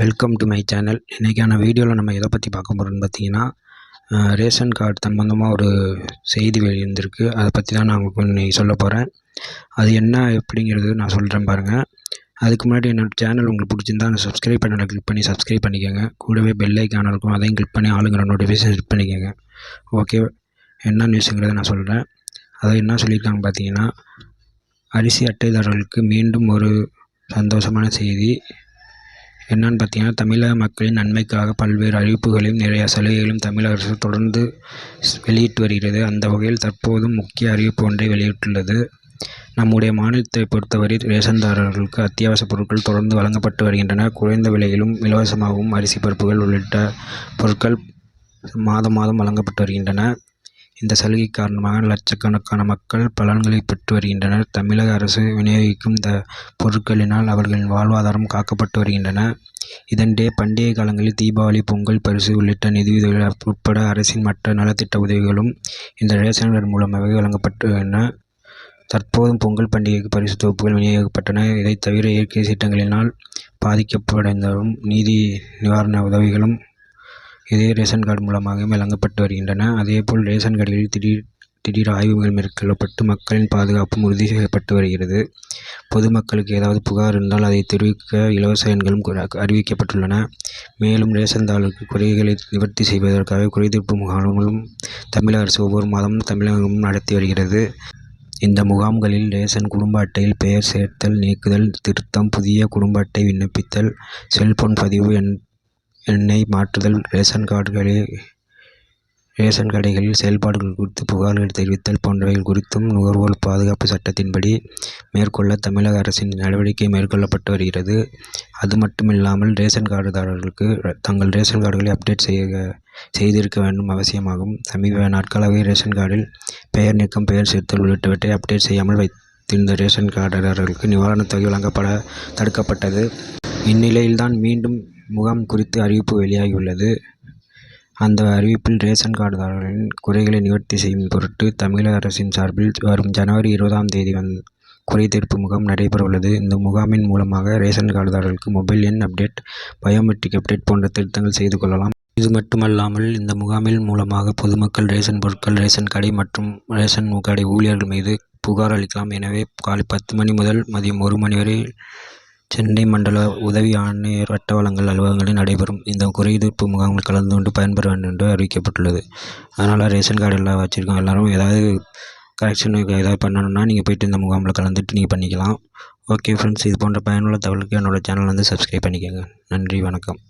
Welcome to my channel இன்றைக்கான வீடியோவில் நம்ம எதை பற்றி பார்க்க போகிறோம்னு பார்த்தீங்கன்னா ரேஷன் கார்டு சம்மந்தமாக ஒரு செய்தி வெளியிருந்திருக்கு அதை பற்றி தான் நான் உங்களுக்கு இன்னைக்கு சொல்ல போகிறேன் அது என்ன எப்படிங்கிறது நான் சொல்கிறேன் பாருங்கள் அதுக்கு முன்னாடி என்னோடய சேனல் உங்களுக்கு பிடிச்சிருந்தா அந்த சப்ஸ்கிரைப் பண்ணலை கிளிக் பண்ணி சப்ஸ்கிரைப் பண்ணிக்கோங்க. கூடவே பெல் ஐக்கான் இருக்கும் அதையும் கிளிக் பண்ணி ஆளுங்கிற நோட்டிஃபிகேஷன் கிளிக் பண்ணிக்கோங்க. ஓகே என்ன நியூஸுங்கிறத நான் சொல்கிறேன் அதை என்ன சொல்லியிருக்காங்க பார்த்தீங்கன்னா அரிசி அட்டைதாரர்களுக்கு மீண்டும் ஒரு சந்தோஷமான செய்தி. என்னன்னு பார்த்தீங்கன்னா தமிழக மக்களின் நன்மைக்காக பல்வேறு அறிவிப்புகளையும் நிறைய சலுகைகளையும் தமிழக அரசு தொடர்ந்து வெளியிட்டு வருகிறது. அந்த வகையில் தற்போதும் முக்கிய அறிவிப்பு ஒன்றை வெளியிட்டுள்ளது. நம்முடைய மாநிலத்தை பொறுத்தவரை ரேஷன்தாரர்களுக்கு அத்தியாவசிய பொருட்கள் தொடர்ந்து வழங்கப்பட்டு வருகின்றன. குறைந்த விலையிலும் இலவசமாகவும் அரிசி பருப்புகள் உள்ளிட்ட பொருட்கள் மாதம் மாதம் வழங்கப்பட்டு வருகின்றன. இந்த சலுகை காரணமாக லட்சக்கணக்கான மக்கள் பலன்களை பெற்று வருகின்றனர். தமிழக அரசு விநியோகிக்கும் இந்த பொருட்களினால் அவர்களின் வாழ்வாதாரம் காக்கப்பட்டு வருகின்றன. இதனிடையே பண்டிகை காலங்களில் தீபாவளி பொங்கல் பரிசு உள்ளிட்ட நிதியுதவிகள் உட்பட அரசின் மற்ற நலத்திட்ட உதவிகளும் இந்த ரேஷன் கார்டு மூலமாகவே வழங்கப்பட்டுள்ளன தற்போதும் பொங்கல் பண்டிகைக்கு பரிசு தொகுப்புகள் விநியோகிக்கப்பட்டன. இதைத் தவிர இயற்கை சீற்றங்களினால் பாதிக்கப்படைந்தோரும் நீதி நிவாரண உதவிகளும் இதே ரேஷன் கார்டு மூலமாகவும் வழங்கப்பட்டு வருகின்றன. அதேபோல் ரேஷன் கடைகளில் திடீர் திடீர் ஆய்வுகள் மேற்கொள்ளப்பட்டு மக்களின் பாதுகாப்பும் உறுதி செய்யப்பட்டு வருகிறது. பொதுமக்களுக்கு ஏதாவது புகார் இருந்தால் அதை தெரிவிக்க இலவச எண்களும் அறிவிக்கப்பட்டுள்ளன. மேலும் ரேஷன் தாளுக்கு குறைகளை நிவர்த்தி செய்வதற்காக குறைதீர்ப்பு முகாம்களும் தமிழக அரசு ஒவ்வொரு மாதமும் தமிழகமும் நடத்தி வருகிறது. இந்த முகாம்களில் ரேஷன் குடும்ப அட்டையில் பெயர் சேர்த்தல் நீக்குதல் திருத்தம் புதிய குடும்ப அட்டை விண்ணப்பித்தல் செல்போன் பதிவு எண் எண்ணை மாற்றுதல் ரேஷன் கார்டுகளில் ரேஷன் கடைகளில் செயல்பாடுகள் குறித்து புகார்கள் தெரிவித்தல் போன்றவைகள் குறித்தும் நுகர்வோர் பாதுகாப்பு சட்டத்தின்படி மேற்கொள்ள தமிழக அரசின் நடவடிக்கை மேற்கொள்ளப்பட்டு வருகிறது. அது மட்டுமில்லாமல் ரேஷன் கார்டுதாரர்களுக்கு தங்கள் ரேஷன் கார்டுகளை அப்டேட் செய்ய செய்திருக்க வேண்டும் அவசியமாகும். சமீப நாட்களாகவே ரேஷன் கார்டில் பெயர் நீக்கம் பெயர் சேர்த்தல் உள்ளிட்டவற்றை அப்டேட் செய்யாமல் வைத்திருந்த ரேஷன் கார்டுதாரர்களுக்கு நிவாரணத் தொகை வழங்கப்பட தடுக்கப்பட்டது. இந்நிலையில்தான் மீண்டும் முகாம் குறித்து அறிவிப்பு வெளியாகியுள்ளது. அந்த அறிவிப்பில் ரேஷன் கார்டுதாரர்களின் குறைகளை நிவர்த்தி செய்யும் பொருட்டு தமிழக அரசின் சார்பில் வரும் ஜனவரி இருபதாம் தேதி வந் குறைதீர்ப்பு முகாம் நடைபெறவுள்ளது. இந்த முகாமின் மூலமாக ரேஷன் கார்டுதாரர்களுக்கு மொபைல் எண் அப்டேட் பயோமெட்ரிக் அப்டேட் போன்ற திருத்தங்கள் செய்து கொள்ளலாம். இது மட்டுமல்லாமல் இந்த முகாமில் மூலமாக பொதுமக்கள் ரேஷன் பொருட்கள் ரேஷன் கடை மற்றும் ரேஷன் கடை ஊழியர்கள் மீது புகார் அளிக்கலாம். எனவே காலை பத்து மணி முதல் மதியம் ஒரு மணி வரை சென்னை மண்டல உதவி ஆணையர் வட்ட வழங்கல் அலுவலகங்களில் நடைபெறும் இந்த குறைதீர்ப்பு முகாமில் கலந்து கொண்டு பயன்பெற வேண்டும் என்று அறிவிக்கப்பட்டுள்ளது. அதனால் ரேஷன் கார்டு எல்லாம் வச்சுருக்கோம். எல்லோரும் ஏதாவது கரெக்ஷன் ஏதாவது பண்ணணும்னா நீங்கள் போய்ட்டு இந்த முகாமில் கலந்துட்டு நீங்கள் பண்ணிக்கலாம். ஓகே ஃப்ரெண்ட்ஸ் இது போன்ற பயனுள்ள தகவலுக்கு என்னோடய சேனல் வந்து சப்ஸ்கிரைப் பண்ணிக்கோங்க. நன்றி வணக்கம்.